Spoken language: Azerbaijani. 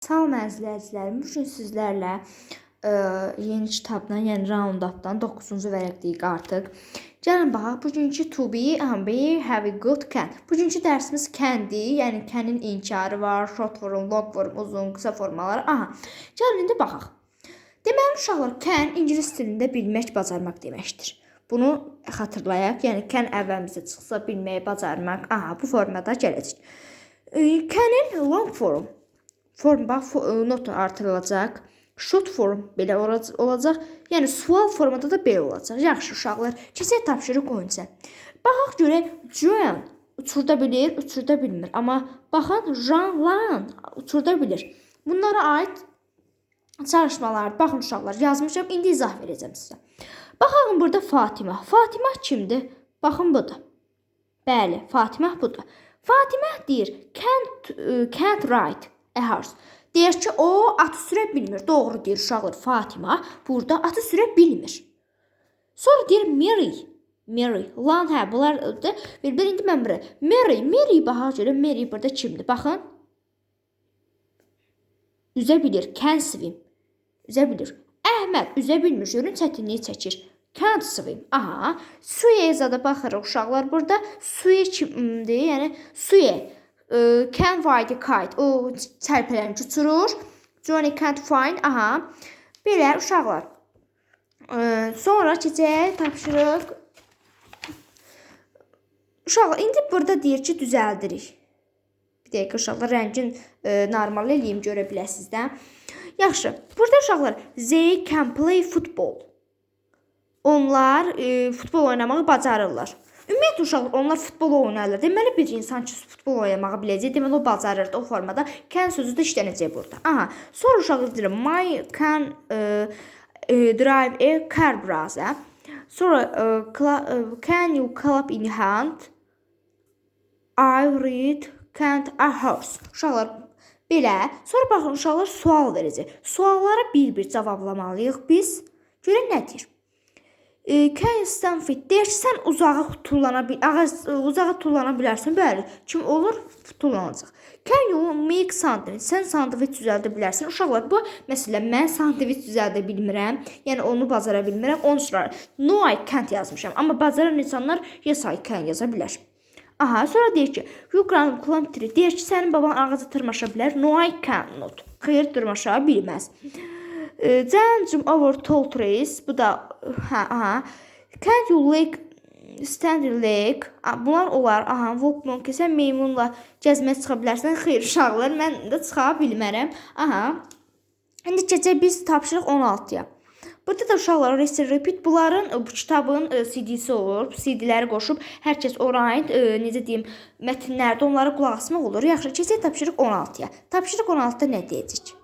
Salam əzizləyicilərim, bu gün sizlərlə ə, yeni kitabdan, yəni Round Up-dan 9-cu vərəqdəyik artıq. Gəlin baxaq, bugünkü to be and be have a good can. Bugünkü dərsimiz candir, yəni canin inkarı var, short form, long form, uzun, qısa formaları. Aha. Gəlin indi baxaq. Deməli uşaqlar, can ingilis dilində bilmək, bacarmaq deməkdir. Bunu xatırlayaq. Yəni can əvvəlimizə çıxsa bilməyi bacarmaq. Aha, bu formada gələcək. E, Canin long form form bax e, not artırılacaq. Short form belə olac- olacaq. Yəni sual formada da belə olacaq. Yaxşı uşaqlar, keçək tapşırıq oyunça. Baxaq görək Joan uçurda bilir, uçurda bilmir. Amma baxın Jean Lan uçurda bilir. Bunlara aid çalışmalar, baxın uşaqlar yazmışam. İndi izah verəcəm sizə. Baxın burada Fatimə. Fatimə kimdir? Baxın budur. Bəli, Fatimə budur. Fatimə deyir, can't, e, can't ride a horse. Deyir ki, o atı sürə bilmir. Doğru deyir uşaqlar. Fatimə burada atı sürə bilmir. Sonra deyir Mary. Mary. Lan hə, bunlar da bir-bir indi mən bura. Mary, Mary baxa görə Mary burada kimdir? Baxın. Üzə bilir, can swim. Üzə bilir. Əhməd üzə bilmir, görün çətinliyi çəkir. Can't swim. Aha. Suya zada baxırıq uşaqlar burada. Suya kimdir? Yəni suya can ride a kite. O çərpələnci uçurur. Johnny can't find. Aha. Belə uşaqlar. E, sonra keçək tapşırıq. Uşaqlar indi burada deyir ki, düzəldirik. Bir dəqiqə uşaqlar rəngin e, normal eləyim görə biləsiniz də. Yaxşı. Burada uşaqlar they can play football. Onlar e, futbol oynamağı bacarırlar. Ümumiyyətlə uşaqlar onlar futbol oynayırlar. Deməli bir insan ki futbol oynamağı biləcək, deməli o bacarır da o formada can sözü də işlənəcək burada. Aha. Sonra uşaqlar deyir my can e, e, drive a car brother. Sonra e, e, can you clap in hand? I read can't a horse. Uşaqlar belə. Sonra baxın uşaqlar sual verəcək. Suallara bir-bir cavablamalıyıq biz. Görək nə deyir. E, stand fit? Deyir ki, sən uzağa tullana bil, ağac e, uzağa tullana bilərsən. Bəli. Kim olur? Tullanacaq. Can you make sandwich? Sən sandviç düzəldə bilərsən. Uşaqlar bu məsələn mən sandviç düzəldə bilmirəm. Yəni onu bacara bilmirəm. Onun üçün no I can't yazmışam. Amma bacaran insanlar yes I can yaza bilər. Aha, sonra deyir ki, you can climb tree. Deyir ki, sənin baban ağaca tırmaşa bilər. No, I cannot. Xeyr, tırmaşa bilməz. E, Jump over tall trees. Bu da hə, aha. Can you your leg? A, Bunlar olar. Aha, walk monkey. Sən meymunla gəzməyə çıxa bilərsən. Xeyr, uşaqlar, mən də çıxa bilmərəm. Aha. İndi keçək biz tapşırıq 16-ya. Burada da uşaqlar Rest Repeat bunların e, bu kitabın e, CD-si olur. CD-ləri qoşub hər kəs ora aid e, necə deyim, mətnlərdə onlara qulaq asmaq olur. Yaxşı, keçək tapşırıq 16-ya. Tapşırıq 16-da nə deyəcək?